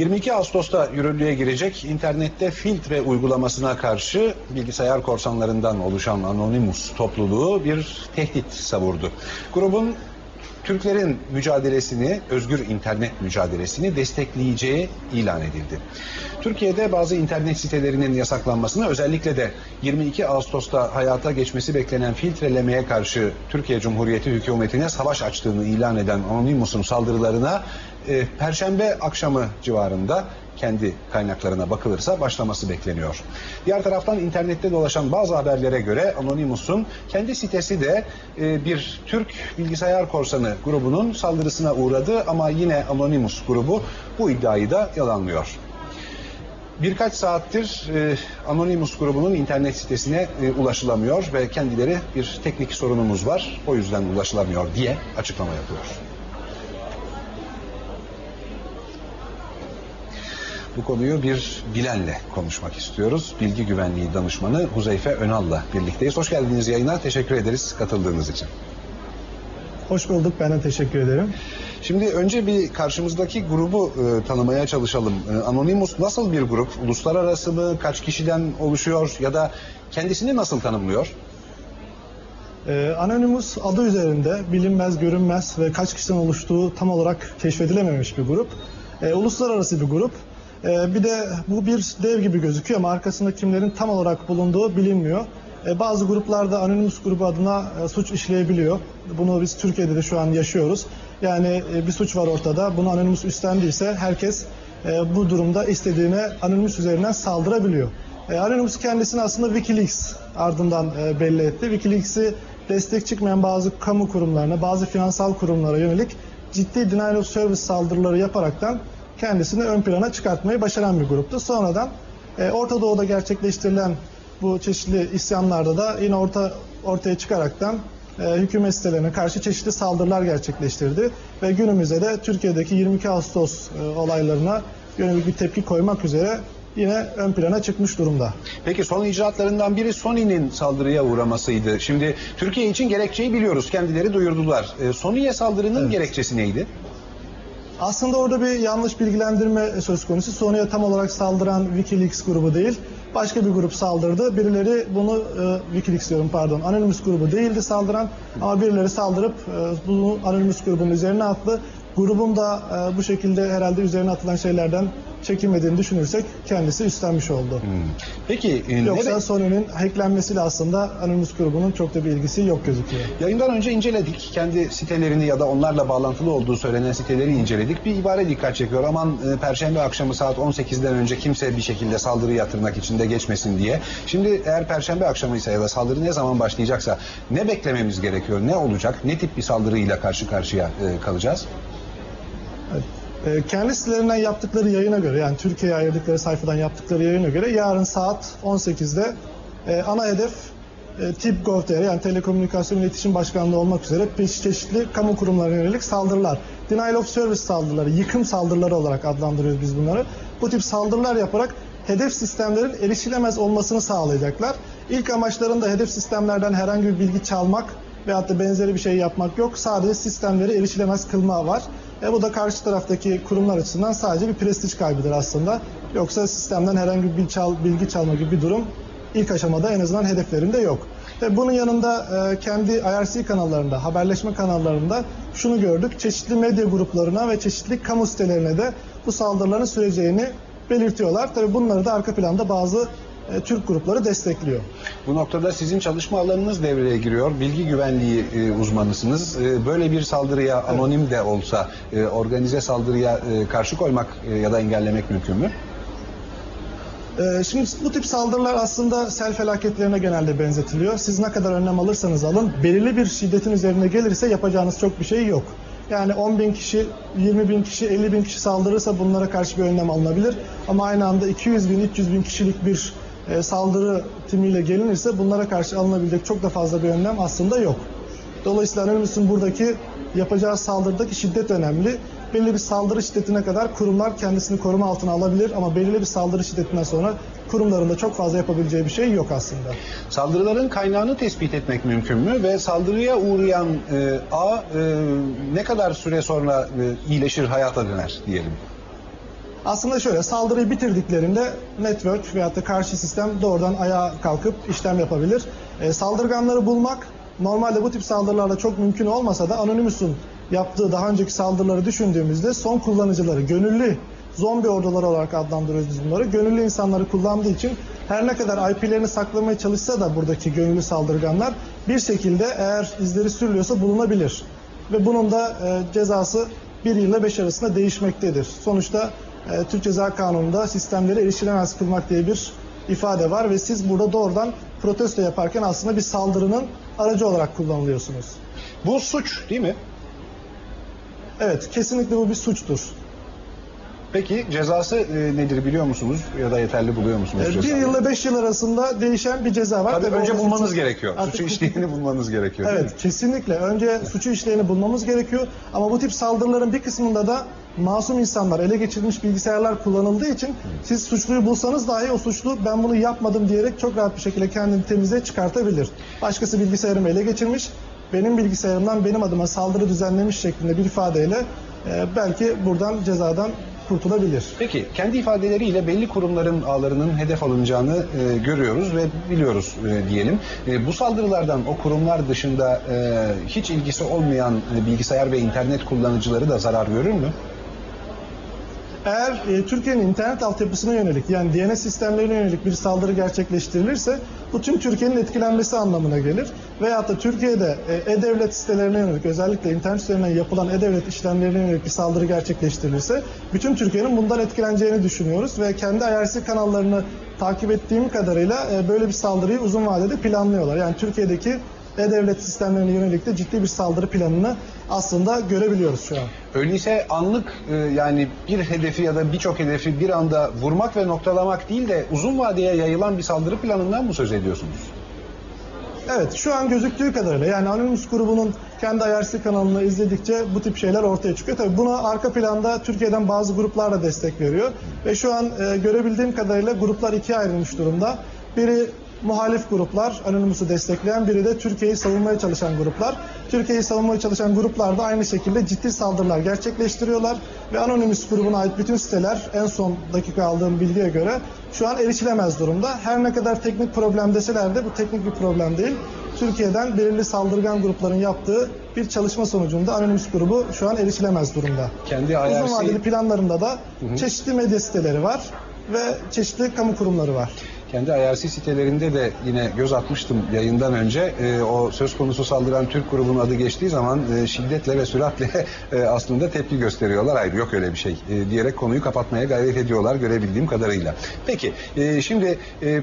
22 Ağustos'ta yürürlüğe girecek internette filtre uygulamasına karşı bilgisayar korsanlarından oluşan Anonymous topluluğu bir tehdit savurdu. Grubun Türklerin mücadelesini, özgür internet mücadelesini destekleyeceği ilan edildi. Türkiye'de bazı internet sitelerinin yasaklanmasını özellikle de 22 Ağustos'ta hayata geçmesi beklenen filtrelemeye karşı Türkiye Cumhuriyeti hükümetine savaş açtığını ilan eden Anonymous'un saldırılarına e, Perşembe akşamı civarında kendi kaynaklarına bakılırsa başlaması bekleniyor. Diğer taraftan internette dolaşan bazı haberlere göre Anonymous'un kendi sitesi de e, bir Türk bilgisayar korsanı grubunun saldırısına uğradı ama yine Anonymous grubu bu iddiayı da yalanlıyor. Birkaç saattir e, Anonymous grubunun internet sitesine e, ulaşılamıyor ve kendileri bir teknik sorunumuz var o yüzden ulaşılamıyor diye açıklama yapıyor. Bu konuyu bir bilenle konuşmak istiyoruz. Bilgi güvenliği danışmanı Huzeyfe Önal'la birlikteyiz. Hoş geldiniz yayına. Teşekkür ederiz katıldığınız için. Hoş bulduk. Ben de teşekkür ederim. Şimdi önce bir karşımızdaki grubu e, tanımaya çalışalım. E, Anonymous nasıl bir grup? Uluslararası mı? Kaç kişiden oluşuyor? Ya da kendisini nasıl tanımlıyor? Ee, Anonymous adı üzerinde bilinmez, görünmez ve kaç kişiden oluştuğu tam olarak keşfedilememiş bir grup. Ee, uluslararası bir grup. Ee, bir de bu bir dev gibi gözüküyor ama arkasında kimlerin tam olarak bulunduğu bilinmiyor. Ee, bazı gruplarda Anonymous grubu adına e, suç işleyebiliyor. Bunu biz Türkiye'de de şu an yaşıyoruz. Yani e, bir suç var ortada. Bunu Anonymous üstlendiyse herkes e, bu durumda istediğine Anonymous üzerinden saldırabiliyor. E, Anonymous kendisini aslında Wikileaks ardından e, belli etti. Wikileaks'i destek çıkmayan bazı kamu kurumlarına, bazı finansal kurumlara yönelik ciddi denial of service saldırıları yaparaktan kendisini ön plana çıkartmayı başaran bir gruptu. Sonradan e, Orta Doğu'da gerçekleştirilen bu çeşitli isyanlarda da yine orta ortaya çıkaraktan e, hükümet sitelerine karşı çeşitli saldırılar gerçekleştirdi ve günümüzde de Türkiye'deki 22 Ağustos e, olaylarına yönelik bir tepki koymak üzere yine ön plana çıkmış durumda. Peki son icraatlarından biri Sony'nin saldırıya uğramasıydı. Şimdi Türkiye için gerekçeyi biliyoruz. Kendileri duyurdular. E, Sony'ye saldırının Evet. gerekçesi neydi? Aslında orada bir yanlış bilgilendirme söz konusu. Sony'ye tam olarak saldıran Wikileaks grubu değil. Başka bir grup saldırdı. Birileri bunu e, Wikileaks diyorum pardon. Anonymous grubu değildi saldıran ama birileri saldırıp e, bunu Anonymous grubunun üzerine attı. Grubun da e, bu şekilde herhalde üzerine atılan şeylerden çekinmediğini düşünürsek kendisi üstlenmiş oldu. Peki e, Yoksa be- Sony'nin hacklenmesiyle aslında Anonymous grubunun çok da bir ilgisi yok gözüküyor. Yayından önce inceledik. Kendi sitelerini ya da onlarla bağlantılı olduğu söylenen siteleri inceledik. Bir ibare dikkat çekiyor. Aman e, Perşembe akşamı saat 18'den önce kimse bir şekilde saldırıya tırnak içinde geçmesin diye. Şimdi eğer Perşembe akşamıysa ya da saldırı ne zaman başlayacaksa ne beklememiz gerekiyor? Ne olacak? Ne tip bir saldırıyla karşı karşıya e, kalacağız? E, Kendi sitelerinden yaptıkları yayına göre yani Türkiye'ye ayırdıkları sayfadan yaptıkları yayına göre yarın saat 18'de e, ana hedef e, TİP.gov.tr yani Telekomünikasyon İletişim Başkanlığı olmak üzere çeşitli kamu kurumlarına yönelik saldırılar, denial of service saldırıları, yıkım saldırıları olarak adlandırıyoruz biz bunları. Bu tip saldırılar yaparak hedef sistemlerin erişilemez olmasını sağlayacaklar. İlk amaçlarında hedef sistemlerden herhangi bir bilgi çalmak veyahut da benzeri bir şey yapmak yok. Sadece sistemleri erişilemez kılma var. E bu da karşı taraftaki kurumlar açısından sadece bir prestij kaybıdır aslında. Yoksa sistemden herhangi bir bilgi, çal, çalma gibi bir durum ilk aşamada en azından hedeflerinde yok. Ve bunun yanında e, kendi IRC kanallarında, haberleşme kanallarında şunu gördük. Çeşitli medya gruplarına ve çeşitli kamu sitelerine de bu saldırıların süreceğini belirtiyorlar. Tabii bunları da arka planda bazı e, Türk grupları destekliyor. Bu noktada sizin çalışma alanınız devreye giriyor. Bilgi güvenliği e, uzmanısınız. E, böyle bir saldırıya anonim de olsa e, organize saldırıya e, karşı koymak e, ya da engellemek mümkün mü? Ee, Şimdi bu tip saldırılar aslında sel felaketlerine genelde benzetiliyor. Siz ne kadar önlem alırsanız alın, belirli bir şiddetin üzerine gelirse yapacağınız çok bir şey yok. Yani 10 bin kişi, 20 bin kişi, 50 bin kişi saldırırsa bunlara karşı bir önlem alınabilir. Ama aynı anda 200 bin, 300 bin kişilik bir e, saldırı timiyle gelinirse bunlara karşı alınabilecek çok da fazla bir önlem aslında yok. Dolayısıyla Anonymous'un buradaki yapacağı saldırıdaki şiddet önemli. Belli bir saldırı şiddetine kadar kurumlar kendisini koruma altına alabilir ama belirli bir saldırı şiddetinden sonra kurumların da çok fazla yapabileceği bir şey yok aslında. Saldırıların kaynağını tespit etmek mümkün mü ve saldırıya uğrayan e, A e, ne kadar süre sonra e, iyileşir hayata döner diyelim. Aslında şöyle saldırıyı bitirdiklerinde network veyahut da karşı sistem doğrudan ayağa kalkıp işlem yapabilir. E, saldırganları bulmak normalde bu tip saldırılarla çok mümkün olmasa da Anonymous'un yaptığı daha önceki saldırıları düşündüğümüzde son kullanıcıları gönüllü zombi orduları olarak adlandırıyoruz biz bunları. Gönüllü insanları kullandığı için her ne kadar IP'lerini saklamaya çalışsa da buradaki gönüllü saldırganlar bir şekilde eğer izleri sürülüyorsa bulunabilir. Ve bunun da e, cezası 1 ile 5 arasında değişmektedir. Sonuçta e, Türk Ceza Kanunu'nda sistemleri erişilemez kılmak diye bir ifade var ve siz burada doğrudan protesto yaparken aslında bir saldırının aracı olarak kullanılıyorsunuz. Bu suç değil mi? Evet, kesinlikle bu bir suçtur. Peki cezası e, nedir biliyor musunuz ya da yeterli buluyor musunuz? E, bir yılla 5 yıl arasında değişen bir ceza var. Tabii Tabii önce bulmanız suçu- gerekiyor. Artık Suçu işleyeni bulmanız gerekiyor. Evet kesinlikle. Önce suçu işleyeni bulmamız gerekiyor. Ama bu tip saldırıların bir kısmında da masum insanlar, ele geçirilmiş bilgisayarlar kullanıldığı için siz suçluyu bulsanız dahi o suçlu ben bunu yapmadım diyerek çok rahat bir şekilde kendini temize çıkartabilir. Başkası bilgisayarımı ele geçirmiş, benim bilgisayarımdan benim adıma saldırı düzenlemiş şeklinde bir ifadeyle e, belki buradan cezadan kurtulabilir. Peki kendi ifadeleriyle belli kurumların ağlarının hedef alınacağını e, görüyoruz ve biliyoruz e, diyelim. E, bu saldırılardan o kurumlar dışında e, hiç ilgisi olmayan e, bilgisayar ve internet kullanıcıları da zarar görür mü? Eğer e, Türkiye'nin internet altyapısına yönelik yani DNS sistemlerine yönelik bir saldırı gerçekleştirilirse bu tüm Türkiye'nin etkilenmesi anlamına gelir. Veyahut da Türkiye'de e, e-devlet sitelerine yönelik özellikle internet üzerinden yapılan e-devlet işlemlerine yönelik bir saldırı gerçekleştirilirse bütün Türkiye'nin bundan etkileneceğini düşünüyoruz ve kendi IRC kanallarını takip ettiğim kadarıyla e, böyle bir saldırıyı uzun vadede planlıyorlar. Yani Türkiye'deki e-devlet sistemlerine yönelik de ciddi bir saldırı planını aslında görebiliyoruz şu an. Öyleyse anlık e, yani bir hedefi ya da birçok hedefi bir anda vurmak ve noktalamak değil de uzun vadeye yayılan bir saldırı planından mı söz ediyorsunuz? Evet şu an gözüktüğü kadarıyla yani Anonymous grubunun kendi IRC kanalını izledikçe bu tip şeyler ortaya çıkıyor. Tabii buna arka planda Türkiye'den bazı gruplar da destek veriyor. Ve şu an e, görebildiğim kadarıyla gruplar ikiye ayrılmış durumda. Biri muhalif gruplar, Anonymous'u destekleyen, biri de Türkiye'yi savunmaya çalışan gruplar. Türkiye'yi savunmaya çalışan gruplar da aynı şekilde ciddi saldırılar gerçekleştiriyorlar. Ve Anonymous grubuna ait bütün siteler en son dakika aldığım bilgiye göre şu an erişilemez durumda. Her ne kadar teknik problem deseler de bu teknik bir problem değil. Türkiye'den belirli saldırgan grupların yaptığı bir çalışma sonucunda Anonymous grubu şu an erişilemez durumda. Kendi Uzun vadeli IRC, planlarında da çeşitli medya siteleri var ve çeşitli kamu kurumları var. Kendi IRC sitelerinde de yine göz atmıştım yayından önce. E, o söz konusu saldıran Türk grubunun adı geçtiği zaman e, şiddetle ve süratle e, aslında tepki gösteriyorlar. Hayır yok öyle bir şey e, diyerek konuyu kapatmaya gayret ediyorlar görebildiğim kadarıyla. Peki e, şimdi e,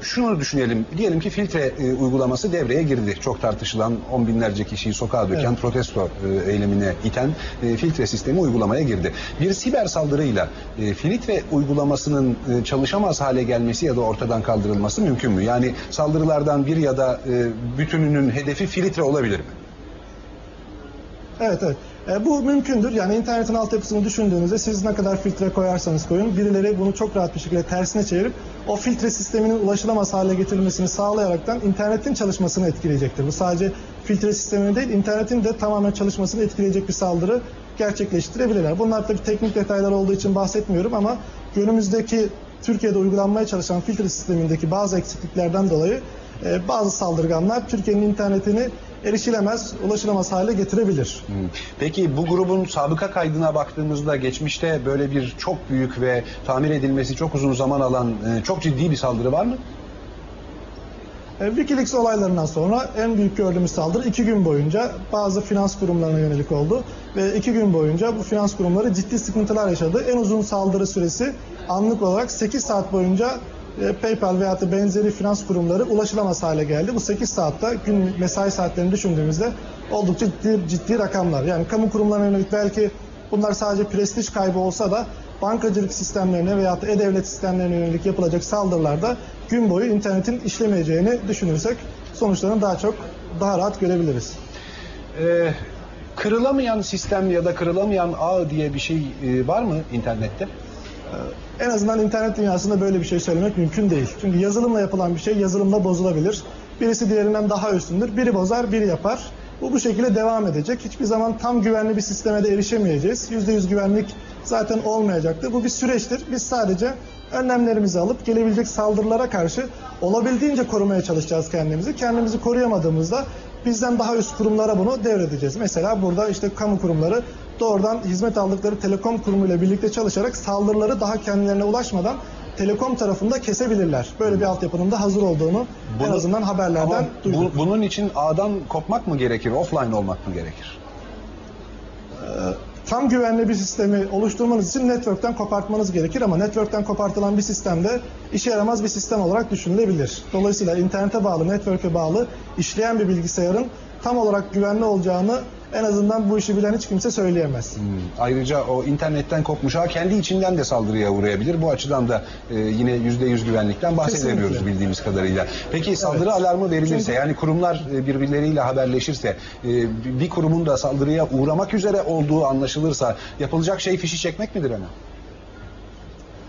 şunu düşünelim. Diyelim ki filtre e, uygulaması devreye girdi. Çok tartışılan on binlerce kişiyi sokağa döken Evet. protesto e, eylemine iten e, filtre sistemi uygulamaya girdi. Bir siber saldırıyla e, filtre uygulamasının e, çalışamaz hale gelmesi ya da ortadan kaldırılması mümkün mü? Yani saldırılardan bir ya da e, bütününün hedefi filtre olabilir mi? Evet evet. E, bu mümkündür. Yani internetin altyapısını düşündüğünüzde siz ne kadar filtre koyarsanız koyun birileri bunu çok rahat bir şekilde tersine çevirip o filtre sisteminin ulaşılamaz hale getirilmesini sağlayaraktan internetin çalışmasını etkileyecektir. Bu sadece filtre sistemini değil internetin de tamamen çalışmasını etkileyecek bir saldırı gerçekleştirebilirler. Bunlar tabii teknik detaylar olduğu için bahsetmiyorum ama günümüzdeki Türkiye'de uygulanmaya çalışan filtre sistemindeki bazı eksikliklerden dolayı e, bazı saldırganlar Türkiye'nin internetini erişilemez, ulaşılamaz hale getirebilir. Peki bu grubun sabıka kaydına baktığımızda geçmişte böyle bir çok büyük ve tamir edilmesi çok uzun zaman alan e, çok ciddi bir saldırı var mı? E, Wikileaks olaylarından sonra en büyük gördüğümüz saldırı iki gün boyunca bazı finans kurumlarına yönelik oldu. Ve iki gün boyunca bu finans kurumları ciddi sıkıntılar yaşadı. En uzun saldırı süresi anlık olarak 8 saat boyunca e, PayPal veya da benzeri finans kurumları ulaşılamaz hale geldi. Bu 8 saatte gün mesai saatlerini düşündüğümüzde oldukça ciddi, ciddi rakamlar. Yani kamu kurumlarına yönelik belki bunlar sadece prestij kaybı olsa da bankacılık sistemlerine veya da e-devlet sistemlerine yönelik yapılacak saldırılarda gün boyu internetin işlemeyeceğini düşünürsek sonuçlarını daha çok daha rahat görebiliriz. Ee, kırılamayan sistem ya da kırılamayan ağ diye bir şey e, var mı internette? En azından internet dünyasında böyle bir şey söylemek mümkün değil. Çünkü yazılımla yapılan bir şey yazılımla bozulabilir. Birisi diğerinden daha üstündür. Biri bozar, biri yapar. Bu bu şekilde devam edecek. Hiçbir zaman tam güvenli bir sisteme de erişemeyeceğiz. %100 güvenlik zaten olmayacaktır. Bu bir süreçtir. Biz sadece önlemlerimizi alıp gelebilecek saldırılara karşı olabildiğince korumaya çalışacağız kendimizi. Kendimizi koruyamadığımızda bizden daha üst kurumlara bunu devredeceğiz. Mesela burada işte kamu kurumları doğrudan hizmet aldıkları telekom kurumuyla birlikte çalışarak saldırıları daha kendilerine ulaşmadan telekom tarafında kesebilirler. Böyle bir altyapının da hazır olduğunu en Bunu- azından haberlerden Ama duyduk. bu- bunun için ağdan kopmak mı gerekir, offline olmak mı gerekir? Tam güvenli bir sistemi oluşturmanız için network'ten kopartmanız gerekir ama network'ten kopartılan bir sistemde işe yaramaz bir sistem olarak düşünülebilir. Dolayısıyla internete bağlı, network'e bağlı işleyen bir bilgisayarın tam olarak güvenli olacağını en azından bu işi bilen hiç kimse söyleyemez. Hmm, Ayrıca o internetten kopmuş ağ kendi içinden de saldırıya uğrayabilir. Bu açıdan da e, yine %100 güvenlikten bahsedemiyoruz Kesinlikle. bildiğimiz kadarıyla. Peki saldırı alarmı verilirse Çünkü- yani kurumlar e, birbirleriyle haberleşirse e, bir kurumun da saldırıya uğramak üzere olduğu anlaşılırsa yapılacak şey fişi çekmek midir hemen?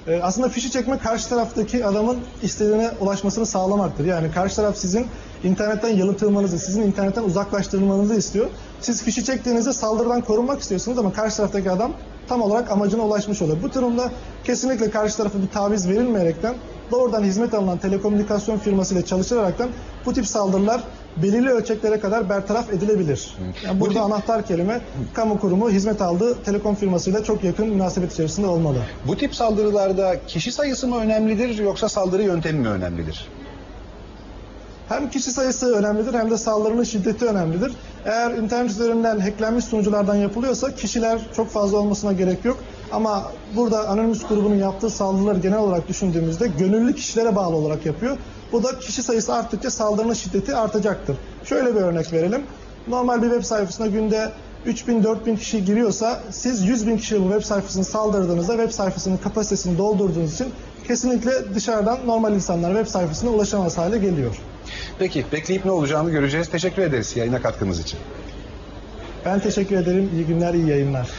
Ee, aslında fişi çekme karşı taraftaki adamın istediğine ulaşmasını sağlamaktır. Yani karşı taraf sizin internetten yalıtılmanızı, sizin internetten uzaklaştırılmanızı istiyor. Siz fişi çektiğinizde saldırıdan korunmak istiyorsunuz ama karşı taraftaki adam tam olarak amacına ulaşmış oluyor. Bu durumda kesinlikle karşı tarafa bir taviz verilmeyerekten doğrudan hizmet alınan telekomünikasyon firmasıyla çalışılaraktan bu tip saldırılar belirli ölçeklere kadar bertaraf edilebilir. Yani Bu burada anahtar kelime kamu kurumu hizmet aldığı telekom firmasıyla çok yakın münasebet içerisinde olmalı. Bu tip saldırılarda kişi sayısı mı önemlidir yoksa saldırı yöntemi mi önemlidir? Hem kişi sayısı önemlidir hem de saldırının şiddeti önemlidir. Eğer internet üzerinden hacklenmiş sunuculardan yapılıyorsa kişiler çok fazla olmasına gerek yok. Ama burada Anonymous grubunun yaptığı saldırıları genel olarak düşündüğümüzde gönüllü kişilere bağlı olarak yapıyor. Bu da kişi sayısı arttıkça saldırının şiddeti artacaktır. Şöyle bir örnek verelim. Normal bir web sayfasına günde 3000-4000 kişi giriyorsa siz 100 bin kişiye bu web sayfasını saldırdığınızda web sayfasının kapasitesini doldurduğunuz için kesinlikle dışarıdan normal insanlar web sayfasına ulaşamaz hale geliyor. Peki bekleyip ne olacağını göreceğiz. Teşekkür ederiz yayına katkınız için. Ben teşekkür ederim. İyi günler, iyi yayınlar.